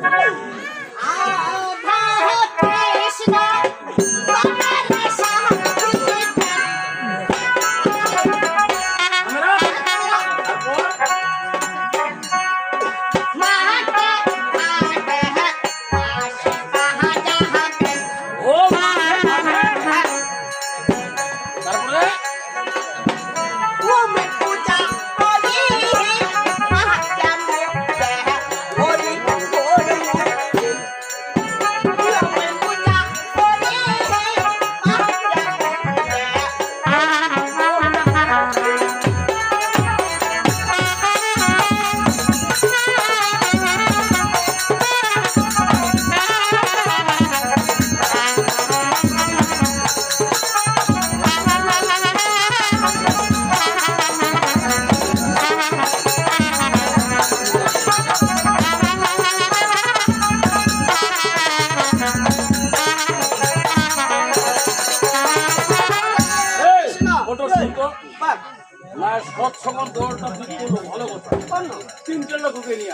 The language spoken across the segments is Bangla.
Thank.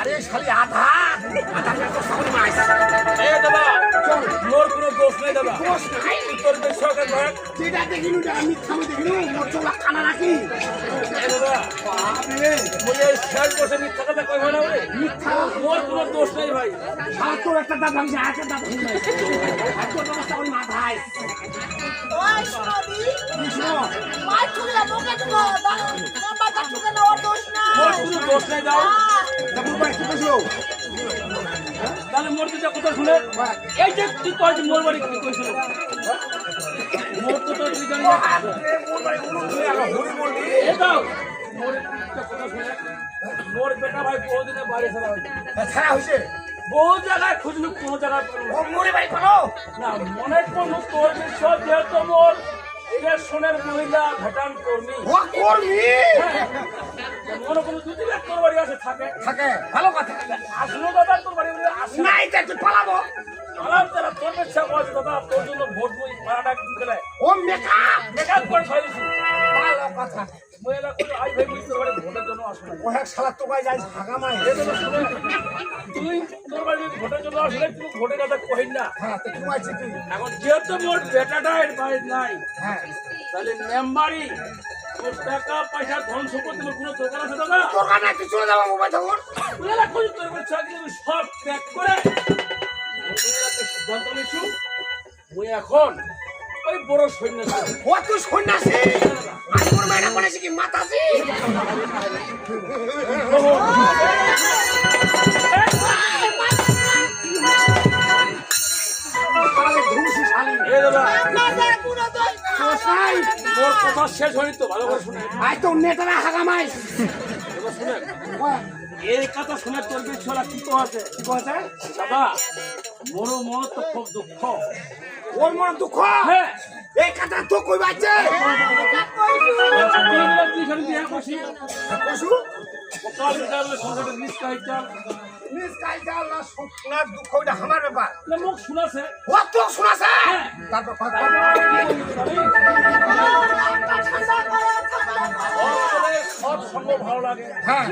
আরে শালি আধা। আধা তো সামনে মাইস এ দাদা মোর কোনো দোষ নেই দাদা। দোষ নাই। উত্তর দেশ সরকার ধরেন যেটা দেখিনু এটা আমি খামে দেখিনু মোর চোলা কানা রাখি দাদা বাপরে। বলে শেষ বসে মিথ্যা কথা কইব না বলে মিথ্যা মোর কোনো দোষ নেই ভাই। আর তোর একটা দাঁত ভাঙছে একটা দাঁত ভাঙছে আর তোর ব্যবস্থা করি মাথায় ওই শুনবি কৃষ্ণ। মার ছুলে মুখে দিবো। নাম্বারটা ছুলে না ওর দোষ না দাও তাহলে মোর দুটা কথা শুনে এই যে তুই কয়েছে মোর বাড়ি কি কইছিল মোর তো তোর দুই জানি না এ মোর দাও বেটা ভাই বহুদিনে বাইরে ছাড়া হয়েছে ছাড়া হইছে? বহু জায়গায় খুঁজলু কোনো জায়গায় পেলাম না। ও মোরে বাড়ি পালো না মনে কোনো তোর বিষয় যেহেতু মোর ইলেকশনের মহিলা ভোটান কর্মী। ও মনে কোনো দুটি থাকে। থাকে। ভালো কথা। আসলো দাদা তোর বাড়ি বলে আসে না। এটা পালাবো। আলাম তারা তোর ইচ্ছা বলছে দাদা তোর জন্য ভোট বই ভাড়াটা দিলে ও মেকআপ মেকআপ করে ছয় ভালো কথা। মহিলা করে আই ভাই বুঝতে পারে ভোটের জন্য আসে ও এক শালা তো যাই ভাগা মাই। এই জন্য শুনে, তুই তোর বাড়ি ভোটের জন্য আসলে তুই ভোটের কথা কহিন না। হ্যাঁ তো এখন যেহেতু মোর বেটাটা এর নাই হ্যাঁ। তাহলে মেম্বারি তোর টাকা পয়সা ধন সম্পত্তি কোনো দোকান আছে দাদা? তোর কানে চলে যাব মোবাইল থাকুন তুই এলা তোর চাকরি সব ত্যাগ করে। সিদ্ধান্ত নিছু মুই এখন। ওই বড় সৈন্য ও তুই সন্ন্যাসী? আর তোর মেয়েরা বলেছে কি মাতাজি? তাহলে ধুসি শালি এ দাদা নাই। মোর কথা শেষ হয়নি তো ভালো করে শুনে আই তো নেতারা হাগা মাই। এবার শুনে এই কথা শুনে তোর বিছলা কি তো আছে কি কইছে দাদা বড় মন তো খুব দুঃখ। ওর মনে দুঃখ? হ্যাঁ। এই কথা তো কই করছি কসু সকাল বিকালে নিজ কাইজা আল্লাহ শোনার দুঃখ ওটা আমার ব্যাপার। মুখ শুনাছে। ও তো শোনাছে? তারপর সৎ সঙ্গ ভালো লাগে। হ্যাঁ।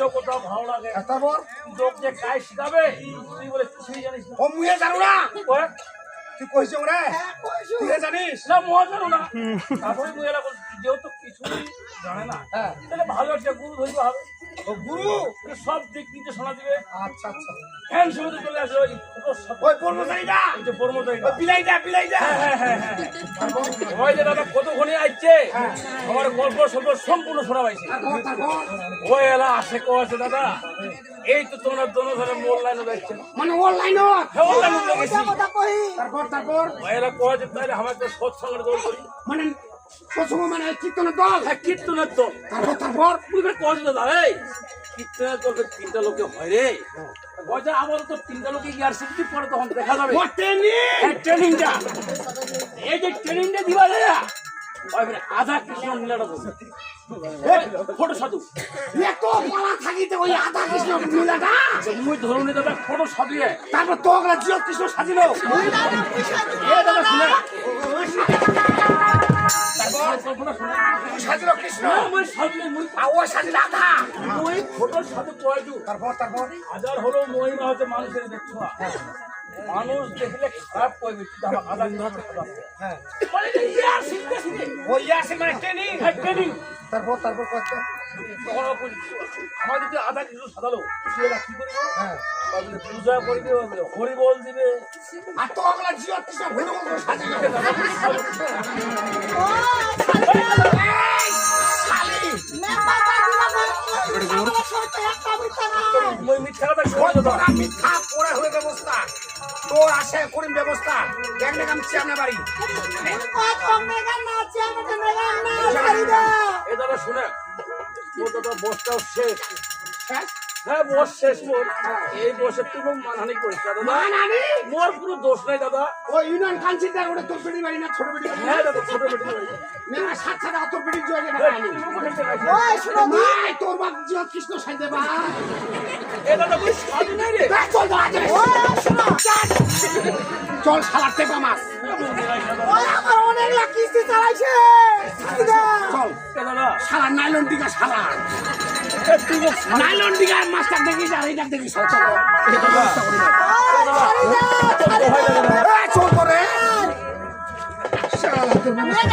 যোগ্যতা ভালো লাগে। তারপর? লোক যে কাজ শিখাবে তুই বলে কিছুই জানিস না। ও মুয়ে জানো না? তুই কইছ রে তুই জানিস? না মহা জানো না। তারপরে এরা যেহেতু কিছুই জানে না হ্যাঁ। তাহলে ভালো একটা গুরু ধরতে হবে। গুরু সব দিক নির্দেশনা দিবে। আচ্ছা আচ্ছা। ফ্যান সমিতি চলে আসে ওই ওই কর্মচারীটা এই যে কর্মচারীটা ওই বিলাইটা বিলাইটা? হ্যাঁ হ্যাঁ হ্যাঁ ওই যে দাদা কতক্ষণে আসছে? আমার গল্প সল্প সম্পূর্ণ শোনা পাইছে। ওই এলা আসে কো আছে দাদা। এই তো তোমরা দোনো ধরে মানে অনলাইন হ্যাঁ তারপর তারপর ওই এলা কো আছে তাহলে আমাকে সৎসঙ্গের করি। মানে সবসময় মানে কীর্তনের দল হ্যাঁ কীর্তনের দল তারপর তারপর তুই ফের কো আছে দাদা এই কীর্তনের দলকে তিনটা লোকে হয় রে বলছে আমার তো তিনটা লোকে ইয়ার শিখতে পরে তখন দেখা যাবে ট্রেনিং ট্রেনিংটা এই যে ট্রেনিংটা দিবা রে ওই ফের আধা কৃষ্ণ নীলাটা বলছে ফটো সাধু এত পালা থাকিতে ওই আধা কৃষ্ণ মিলাটা মুই ধরুন দাদা ফটো সাজিয়ে তারপর তো জিও কৃষ্ণ সাজিল এ দাদা শুনে সাজিল কৃষ্ণ ও সাজিল আধা মুই ফটোর সাথে কয়টু তারপর তারপর? হাজার হলো মহিমা হচ্ছে মানুষের দেখছ না মানুষ দেখলে খারাপ করবে আমার খারাপ হ্যাঁ। বলে যে ইয়া শিখতে শিখতে ওই আছে মানে ট্রেনিং হ্যাঁ ট্রেনিং তারপর তারপর কত তখন ও বলছে, আমার যদি আধা কিছু সাজালো সেটা কি করবে? হ্যাঁ। বলে, পূজা করবে হরি বল দিবে। আর তো ওগুলা জিও করে মেম্বারটা দিলা আমার সাথে একটা মিথ্যা কথা মিথ্যা পড়ে হয়ে ব্যবস্থা। তোর আসে করিম ব্যবস্থা। দেখ দেখ চেয়ারম্যান বাড়ি। এ দাদা শুনে মোর দাদা বসটাও শেষ। শেষ? হ্যাঁ বস শেষ মোর। এই বসে তুমি মানহানি করিস দাদা। মানহানি? মোর কোনো দোষ নাই দাদা। ওই ইউনিয়ন কাউন্সিলর ওটা তোর বাড়ি না ছোট পেটি বাড়ি? হ্যাঁ দাদা ছোট বেটি ভাই মেলা সাত সাত জয় না ওই শুনো। নাই তোর বাপ জিও কৃষ্ণ সাজে বা এ দাদা সাধু নাই রে? চল চল শালা টেপা মাছ আমার অনেক লাখ কিস্তি চালাইছে। চল। শালা নাইলন টিকা শালা। নাইলন টিকা মাছটা দেখিস আর এইটা দেখিস। চল করে শালা তোর বাবা-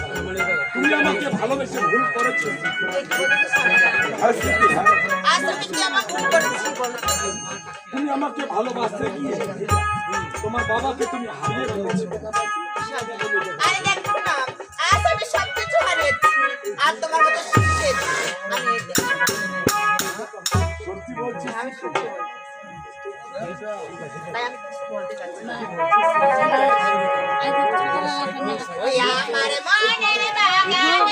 তুমি আমাকে ভালোবেসে ভুল করেছ হ্যাঁ, হ্যাঁ। তুমি আমাকে ভালোবাসতে গিয়ে তোমার বাবাকে তুমি হারিয়ে ফেলেছো বলছি আমি কিছু বলতে। ওই আমার মনের বাগানে